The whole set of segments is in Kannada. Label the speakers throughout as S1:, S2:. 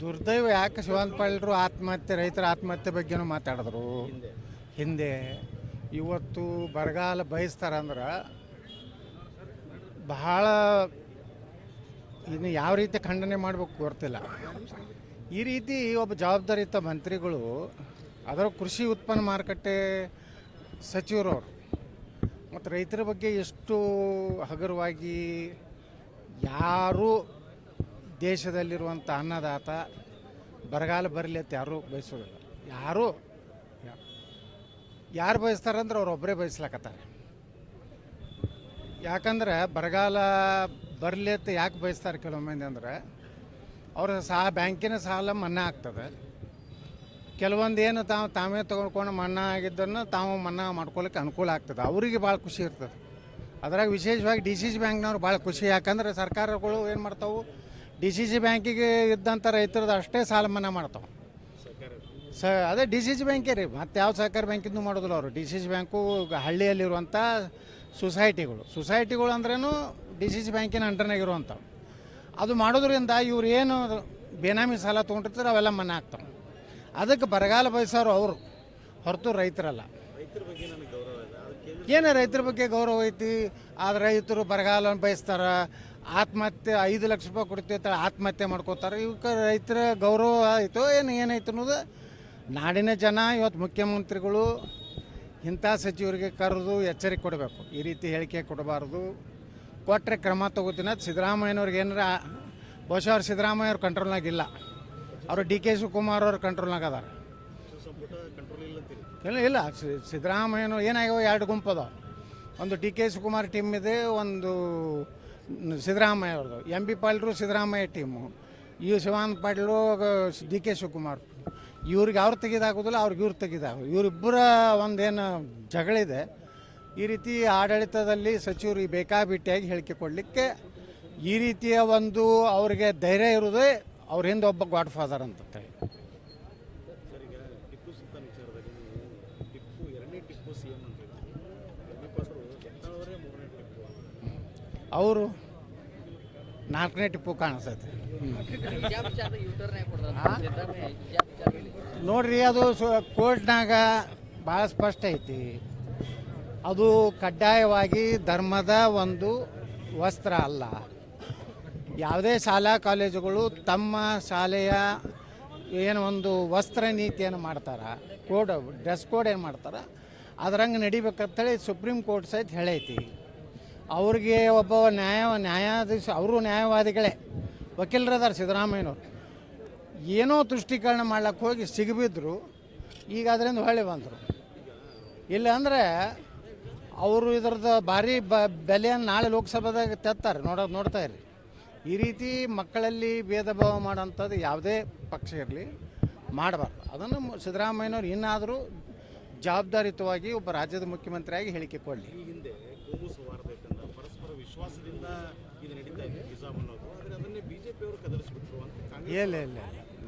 S1: ದುರ್ದೈವ ಯಾಕೆ ಶಿವಾನಂದ ಪಾಳ್ಯರು ಆತ್ಮಹತ್ಯೆ ರೈತರ ಆತ್ಮಹತ್ಯೆ ಬಗ್ಗೆನೂ ಮಾತಾಡಿದ್ರು. ಹಿಂದೆ. ಇವತ್ತು ಬರಗಾಲ ಬಯಸ್ತಾರಂದ್ರೆ ಬಹಳ ಇನ್ನು ಯಾವ ರೀತಿ ಖಂಡನೆ ಮಾಡಬೇಕು ಗೊತ್ತಿಲ್ಲ. ಈ ರೀತಿ ಒಬ್ಬ ಜವಾಬ್ದಾರಿಯುತ ಮಂತ್ರಿಗಳು ಅದರ ಕೃಷಿ ಉತ್ಪನ್ನ ಮಾರುಕಟ್ಟೆ ಸಚಿವರವರು ಮತ್ತು ರೈತರ ಬಗ್ಗೆ ಎಷ್ಟು ಹಗುರವಾಗಿ ಯಾರೂ ದೇಶದಲ್ಲಿರುವಂಥ ಅನ್ನದಾತ ಬರಗಾಲ ಬರಲಿ ಅಂತ ಯಾರೂ ಬಯಸೋದಿಲ್ಲ. ಯಾರೂ ಯಾರು ಬಯಸ್ತಾರಂದ್ರೆ ಅವ್ರೊಬ್ಬರೇ ಬಯಸ್ಲಾಕತ್ತಾರೆ. ಯಾಕಂದ್ರೆ ಬರಗಾಲ ಬರಲಿ ಅಂತ ಯಾಕೆ ಬಯಸ್ತಾರೆ ಕೆಲವೊಮ್ಮೆ ಅಂದ್ರೆ ಅವ್ರ ಸಾ ಬ್ಯಾಂಕಿನ ಸಾಲ ಮನ್ನಾ ಆಗ್ತದೆ. ಕೆಲವೊಂದು ಏನು ತಾವು ತಾವೇ ತೊಗೊಂಡ್ಕೊಂಡು ಮನ್ನಾ ಆಗಿದ್ದನ್ನು ತಾವು ಮನ್ನಾ ಮಾಡ್ಕೊಳಕ್ಕೆ ಅನುಕೂಲ ಆಗ್ತದೆ. ಅವರಿಗೆ ಭಾಳ ಖುಷಿ ಇರ್ತದೆ. ಅದ್ರಾಗ ವಿಶೇಷವಾಗಿ ಡಿ ಸಿ ಸಿ ಬ್ಯಾಂಕ್ನವ್ರು ಭಾಳ ಖುಷಿ. ಯಾಕಂದ್ರೆ ಸರ್ಕಾರಗಳು ಏನು ಮಾಡ್ತಾವೆ? ಡಿ ಸಿ ಸಿ ಬ್ಯಾಂಕಿಗೆ ಇದ್ದಂಥ ರೈತರದ್ದು ಅಷ್ಟೇ ಸಾಲ ಮನ್ನಾ ಮಾಡ್ತಾವೆ. ಸ ಅದೇ ಡಿ ಸಿ ಸಿ ಬ್ಯಾಂಕೇ ರೀ, ಮತ್ತು ಯಾವ ಸಹಕಾರ ಬ್ಯಾಂಕಿಂದು ಮಾಡೋದಿಲ್ಲ ಅವರು. ಡಿ ಸಿ ಸಿ ಬ್ಯಾಂಕು ಹಳ್ಳಿಯಲ್ಲಿರುವಂಥ ಸೊಸೈಟಿಗಳು. ಸೊಸೈಟಿಗಳು ಅಂದ್ರೇನು ಡಿ ಸಿ ಸಿ ಬ್ಯಾಂಕಿನ ಅಂಡರ್ನಾಗ ಇರುವಂಥವು ಅದು ಮಾಡೋದ್ರಿಂದ ಇವ್ರು ಏನು ಬೇನಾಮಿ ಸಾಲ ತೊಗೊಂಡಿರ್ತಾರೆ ಅವೆಲ್ಲ ಮನೆ ಆಗ್ತಾವೆ. ಅದಕ್ಕೆ ಬರಗಾಲ ಬಯಸೋರು ಅವರು, ಹೊರತು ರೈತರಲ್ಲ. ಏನು ರೈತರ ಬಗ್ಗೆ ಗೌರವ ಐತಿ, ಆದ್ರೆ ರೈತರು ಬರಗಾಲ ಬಯಸ್ತಾರ ಆತ್ಮಹತ್ಯೆ ಐದು ಲಕ್ಷ ರೂಪಾಯಿ ಕೊಡ್ತೀವಿ ಆತ್ಮಹತ್ಯೆ ಮಾಡ್ಕೋತಾರೆ. ಇವಕ್ಕೆ ರೈತರ ಗೌರವ ಆಯಿತು ಏನು ಏನಾಯ್ತು ಅನ್ನೋದು ನಾಡಿನ ಜನ ಇವತ್ತು ಮುಖ್ಯಮಂತ್ರಿಗಳು ಇಂಥ ಸಚಿವರಿಗೆ ಕರೆದು ಎಚ್ಚರಿಕೆ ಕೊಡಬೇಕು. ಈ ರೀತಿ ಹೇಳಿಕೆ ಕೊಡಬಾರ್ದು. ಕೊಟ್ಟರೆ ಕ್ರಮ ತಗೋತೀನಿ ಅದು ಸಿದ್ದರಾಮಯ್ಯನವ್ರಿಗೆ ಏನಾರ ಬಹುಶಃ ಅವ್ರು ಸಿದ್ದರಾಮಯ್ಯ ಅವ್ರ ಕಂಟ್ರೋಲ್ನಾಗಿಲ್ಲ ಅವರು ಡಿ ಕೆ ಶಿವಕುಮಾರ್ ಅವ್ರ ಕಂಟ್ರೋಲ್ನಾಗ ಕಂಟ್ರೋಲ್ ಇಲ್ಲ ಇಲ್ಲ, ಸಿ- ಸಿದ್ದರಾಮಯ್ಯನು ಏನಾಗ್ಯಾವ ಎರಡು ಗುಂಪು ಅದಾವ. ಒಂದು ಡಿ ಕೆ ಶಿವಕುಮಾರ್ ಟೀಮ್ ಇದೆ, ಒಂದು ಸಿದ್ದರಾಮಯ್ಯ ಅವ್ರದ್ದು. ಎಂ ಬಿ ಪಾಟೀಲ್ರು ಸಿದ್ದರಾಮಯ್ಯ ಟೀಮು ಈ ಶಿವಾನಂದ ಪಾಟೀಲು, ಡಿ ಕೆ ಶಿವಕುಮಾರ್. ಇವ್ರಿಗೆ ಅವ್ರು ತೆಗೆದಾಗೋದಿಲ್ಲ, ಅವ್ರಿಗೆ ಇವ್ರು ತೆಗೆದಾಗ ಇವರಿಬ್ಬರ ಒಂದೇನು ಜಗಳಿದೆ ಈ ರೀತಿ ಆಡಳಿತದಲ್ಲಿ ಸಚಿವರು ಬೇಕಾಬಿಟ್ಟಿಯಾಗಿ ಹೇಳಿಕೆ ಕೊಡಲಿಕ್ಕೆ ಈ ರೀತಿಯ ಒಂದು ಅವರಿಗೆ ಧೈರ್ಯ ಇರೋದೇ ಅವ್ರ ಹಿಂದೆ ಒಬ್ಬ ಗಾಡ್ ಫಾದರ್ ಅಂತ ಹೇಳಿ
S2: ಸರ್ ಈಗ ಟಿಪ್ಪು ಸುಲ್ತಾನ್ ವಿಚಾರದಲ್ಲಿ ನೀವು ಟಿಪ್ಪು ಎರಡನೇ ಟಿಪ್ಪು ಸಿ ಎಂ ಅಂತ ಹೇಳ್ತೀವಿ ಎಮ್ಮೆ ಯತ್ನಾಳವರೇ ಮೂರನೇ ಟಿಪ್ಪು ಅಂತ
S1: ಅವರು ನಾಲ್ಕನೇ ಟಿಪ್ಪು ಕಾಣಿಸ್ತೈತೆ. ನೋಡ್ರಿ, ಅದು ಕೋರ್ಟ್ನಾಗ ಭಾಳ ಸ್ಪಷ್ಟ ಐತಿ. ಅದು ಕಡ್ಡಾಯವಾಗಿ ಧರ್ಮದ ಒಂದು ವಸ್ತ್ರ ಅಲ್ಲ. ಯಾವುದೇ ಶಾಲಾ ಕಾಲೇಜುಗಳು ತಮ್ಮ ಶಾಲೆಯ ಏನು ಒಂದು ವಸ್ತ್ರ ನೀತಿಯನ್ನು ಮಾಡ್ತಾರೆ. ಕೋಡ್, ಡ್ರೆಸ್ ಕೋಡ್ ಏನು ಮಾಡ್ತಾರೆ. ಅದ್ರಂಗೆ ನಡಿಬೇಕಂತೇಳಿ ಸುಪ್ರೀಂ ಕೋರ್ಟ್ ಸಹಿತ ಹೇಳೈತಿ. ಅವ್ರಿಗೆ ಒಬ್ಬ ನ್ಯಾಯ, ನ್ಯಾಯಾಧೀಶ, ಅವರು ನ್ಯಾಯವಾದಿಗಳೇ. ವಕೀಲರದಾರ ಸಿದ್ದರಾಮಯ್ಯನವ್ರು. ಏನೋ ತುಷ್ಟೀಕರಣ ಮಾಡ್ಲಿಕ್ಕೆ ಹೋಗಿ ಸಿಗಬಿದ್ರು, ಈಗ ಅದರಿಂದ ಹೊಳ್ಳಿ ಬಂದರು. ಇಲ್ಲ ಅಂದರೆ ಅವರು ಇದ್ರದ್ದು ಭಾರಿ ಬ ಬೆಲೆಯನ್ನು ನಾಳೆ ಲೋಕಸಭಾದಾಗ ತೆತ್ತಾರೆ, ನೋಡ, ನೋಡ್ತಾ ಇರಿ ಈ ರೀತಿ ಮಕ್ಕಳಲ್ಲಿ ಭೇದ ಭಾವ ಮಾಡೋಂಥದ್ದು ಯಾವುದೇ ಪಕ್ಷ ಇರಲಿ, ಮಾಡಬಾರ್ದು. ಅದನ್ನು ಸಿದ್ದರಾಮಯ್ಯನವ್ರು ಇನ್ನಾದರೂ ಜವಾಬ್ದಾರಿಯುತವಾಗಿ ಒಬ್ಬ ರಾಜ್ಯದ ಮುಖ್ಯಮಂತ್ರಿಯಾಗಿ ಹೇಳಿಕೆ ಕೊಡಲಿ
S2: ಈ ಹಿಂದೆ ಕೋಮು ಸೌಹಾರ್ದತೆಯಿಂದ ಪರಸ್ಪರ ವಿಶ್ವಾಸದಿಂದ ಇದು ನಡೀತಾ ಇದೆ, ನಿಜಾಮ್ ಅನ್ನೋದು. ಆದರೆ ಅದನ್ನೇ ಅಂತ
S1: ಇಲ್ಲ ಇಲ್ಲ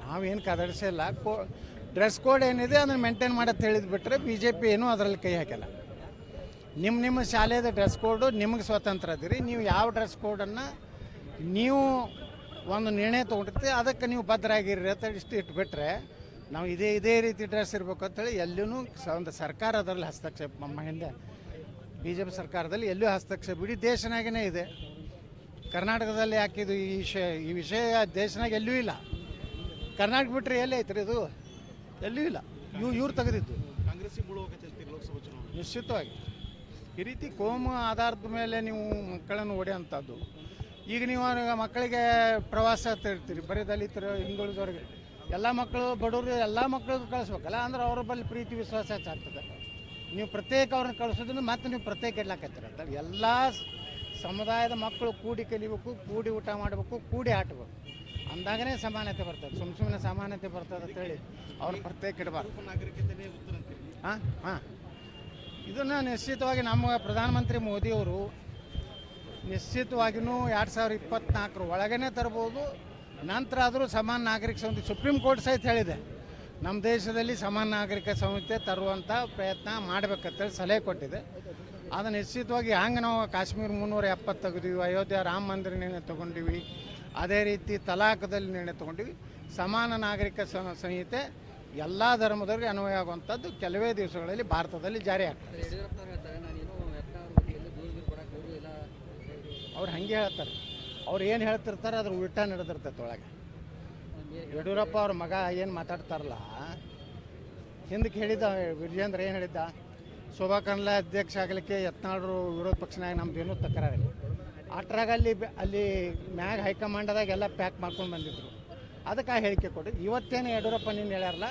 S1: ನಾವೇನು ಕದಡಿಸಿಲ್ಲ ಕೋ ಡ್ರೆಸ್ ಕೋಡ್ ಏನಿದೆ ಅದನ್ನು ಮೇಂಟೈನ್ ಮಾಡೋದು ಹೇಳಿದ್ ಬಿಟ್ಟರೆ ಬಿ ಜೆ ಪಿ ಏನೂ ಅದರಲ್ಲಿ ಕೈ ಹಾಕಿಲ್ಲ ನಿಮ್ಮ ನಿಮ್ಮ ಶಾಲೆದ ಡ್ರೆಸ್ ಕೋಡು ನಿಮಗೆ ಸ್ವತಂತ್ರ ಅದಿರಿ. ನೀವು ಯಾವ ಡ್ರೆಸ್ ಕೋಡನ್ನು ನೀವು ಒಂದು ನಿರ್ಣಯ ತೊಗೊಂಡಿರ್ತೀವಿ ಅದಕ್ಕೆ ನೀವು ಭದ್ರಾಗಿರ್ರಿ ಅಂತ ಇಷ್ಟು ಇಟ್ಬಿಟ್ರೆ ನಾವು ಇದೇ ಇದೇ ರೀತಿ ಡ್ರೆಸ್ ಇರಬೇಕು ಅಂತೇಳಿ ಎಲ್ಲೂ ಒಂದು ಸರ್ಕಾರ ಅದರಲ್ಲಿ ಹಸ್ತಕ್ಷೇಪ ನಮ್ಮ ಹಿಂದೆ ಬಿ ಜೆ ಪಿ ಸರ್ಕಾರದಲ್ಲಿ ಎಲ್ಲೂ ಹಸ್ತಕ್ಷೇಪ ಇಡೀ ದೇಶನಾಗೇ ಇದೆ. ಕರ್ನಾಟಕದಲ್ಲಿ ಹಾಕಿದ್ದು ಈ ವಿಷಯ ಈ ವಿಷಯ ದೇಶನಾಗ ಎಲ್ಲೂ ಇಲ್ಲ. ಕರ್ನಾಟಕ ಬಿಟ್ಟರೆ ಎಲ್ಲಿ ಐತ್ರಿ ಇದು ಎಲ್ಲೂ ಇಲ್ಲ. ಇವ್ ಇವ್ರು ತೆಗೆದಿದ್ದು. ನಿಶ್ಚಿತವಾಗಿ. ಈ ರೀತಿ ಕೋಮ ಆಧಾರದ ಮೇಲೆ ನೀವು ಮಕ್ಕಳನ್ನು ಹೊಡೆಯುವಂಥದ್ದು. ಈಗ ನೀವು ಮಕ್ಕಳಿಗೆ ಪ್ರವಾಸ ಇರ್ತೀರಿ ಬರೀ ದಲಿತರು ಹಿಂದುಳಿದವ್ರಿಗೆ. ಎಲ್ಲ ಮಕ್ಕಳು ಬಡವರು ಎಲ್ಲ ಮಕ್ಕಳಿಗೂ ಕಳಿಸ್ಬೇಕಲ್ಲ ಅಂದ್ರೆ ಅವ್ರ ಬಳಿ ಪ್ರೀತಿ ವಿಶ್ವಾಸ ಹೆಚ್ಚಾಗ್ತದೆ. ನೀವು ಪ್ರತ್ಯೇಕ ಅವ್ರನ್ನ ಕಳಿಸೋದ್ರಿಂದ ಮತ್ತೆ ನೀವು ಪ್ರತ್ಯೇಕ ಇಡ್ಲಾಕತ್ತೀರ ಅಂತ. ಎಲ್ಲ ಸಮುದಾಯದ ಮಕ್ಕಳು ಕೂಡಿ ಕಲಿಬೇಕು, ಕೂಡಿ ಊಟ ಮಾಡಬೇಕು, ಕೂಡಿ ಆಟಬೇಕು ಅಂದಾಗನೇ ಸಮಾನತೆ ಬರ್ತದೆ. ಸುಮ್ ಸುಮ್ಮನೆ ಸಮಾನತೆ ಬರ್ತದೆ ಅಂತೇಳಿ ಅವ್ರು ಪ್ರತ್ಯೇಕ ಇಡಬಾರ್ದು. ಹಾಂ ಹಾಂ. ಇದನ್ನು ನಿಶ್ಚಿತವಾಗಿ ನಮ್ಮ ಪ್ರಧಾನಮಂತ್ರಿ ಮೋದಿಯವರು ನಿಶ್ಚಿತವಾಗಿಯೂ ಎರಡು ಸಾವಿರದ ಇಪ್ಪತ್ನಾಲ್ಕರ ಒಳಗೇನೆ ತರ್ಬೋದು, ನಂತರ ಆದರೂ ಸಮಾನ ನಾಗರಿಕ ಸಂಹಿತೆ ಸುಪ್ರೀಂ ಕೋರ್ಟ್ ಸಹಿತ ಹೇಳಿದೆ. ನಮ್ಮ ದೇಶದಲ್ಲಿ ಸಮಾನ ನಾಗರಿಕ ಸಂಹಿತೆ ತರುವಂಥ ಪ್ರಯತ್ನ ಮಾಡಬೇಕಂತೇಳಿ ಸಲಹೆ ಕೊಟ್ಟಿದೆ. ಅದು ನಿಶ್ಚಿತವಾಗಿ ಹ್ಯಾಂಗೆ ನಾವು ಕಾಶ್ಮೀರ ಮುನ್ನೂರ ಎಪ್ಪತ್ತು ತೆಗೆದೀವಿ ಅಯೋಧ್ಯೆ ರಾಮ ಮಂದಿರ ನಿರ್ಣಯ ತೊಗೊಂಡಿವಿ ಅದೇ ರೀತಿ ತಲಾಖದಲ್ಲಿ ನಿರ್ಣಯ ತಗೊಂಡಿವಿ. ಸಮಾನ ನಾಗರಿಕ ಸಂಹಿತೆ ಎಲ್ಲ ಧರ್ಮದವರಿಗೆ ಅನ್ವಯ ಆಗುವಂಥದ್ದು ಕೆಲವೇ ದಿವಸಗಳಲ್ಲಿ ಭಾರತದಲ್ಲಿ ಜಾರಿ ಆಗ್ತದೆ.
S3: ಅವ್ರು
S1: ಹಾಗೆ ಹೇಳ್ತಾರೆ. ಅವ್ರು ಏನು ಹೇಳ್ತಿರ್ತಾರೆ ಅದ್ರ ಉಲ್ಟಾ ನಡೆದಿರ್ತೈತೆ ಒಳಗೆ. ಯಡಿಯೂರಪ್ಪ ಅವ್ರ ಮಗ ಏನು ಮಾತಾಡ್ತಾರಲ್ಲ ಹಿಂದಕ್ಕೆ ಹೇಳಿದ್ದ ವಿಜೇಂದ್ರ ಏನು ಹೇಳಿದ್ದ? ಶೋಭಾ ಕರ್ನಾಲ ಅಧ್ಯಕ್ಷ ಆಗಲಿಕ್ಕೆ ಯತ್ನಾಳರು ವಿರೋಧ ಪಕ್ಷನಾಗ ಏನೂ ತಕರಾರಿಲ್ಲ. ಅಟ್ರಾಗ ಅಲ್ಲಿ ಅಲ್ಲಿ ಮ್ಯಾಗ ಹೈಕಮಾಂಡದಾಗ ಎಲ್ಲ ಪ್ಯಾಕ್ ಮಾಡ್ಕೊಂಡು ಬಂದಿದ್ರು. ಅದಕ್ಕೆ ಆ ಹೇಳಿಕೆ ಕೊಟ್ಟಿದ್ದು ಇವತ್ತೇನು ಯಡಿಯೂರಪ್ಪ ನೀನು ಹೇಳ್ಯಾರಲ್ಲ,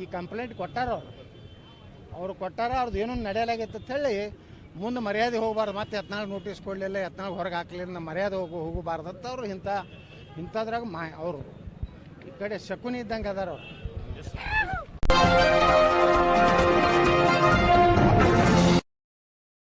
S1: ಈ ಕಂಪ್ಲೇಂಟ್ ಕೊಟ್ಟಾರ ಅವರು? ಅವ್ರು ಕೊಟ್ಟಾರ ಅವ್ರದ್ದು ಏನೂ ನಡೆಯಲಾಗೈತೆ ಅಂತ ಹೇಳಿ ಮುಂದೆ ಮರ್ಯಾದೆ ಹೋಗಬಾರ್ದು. ಮತ್ತೆ ಯತ್ನಾಳ್ ನೋಟಿಸ್ ಕೊಡಲಿಲ್ಲ ಯತ್ನಾಳ್ ಹೊರಗೆ ಹಾಕ್ಲಿಲ್ಲ ಮರ್ಯಾದೆ ಹೋಗು ಹೋಗಬಾರ್ದು ಅಂತ ಅವರು ಇಂಥ ಇಂಥದ್ರಾಗ ಮಾ ಅವರು. ಈ ಕಡೆ ಶಕುನಿ ಇದ್ದಂಗೆ ಅದಾರ ಅವ್ರು.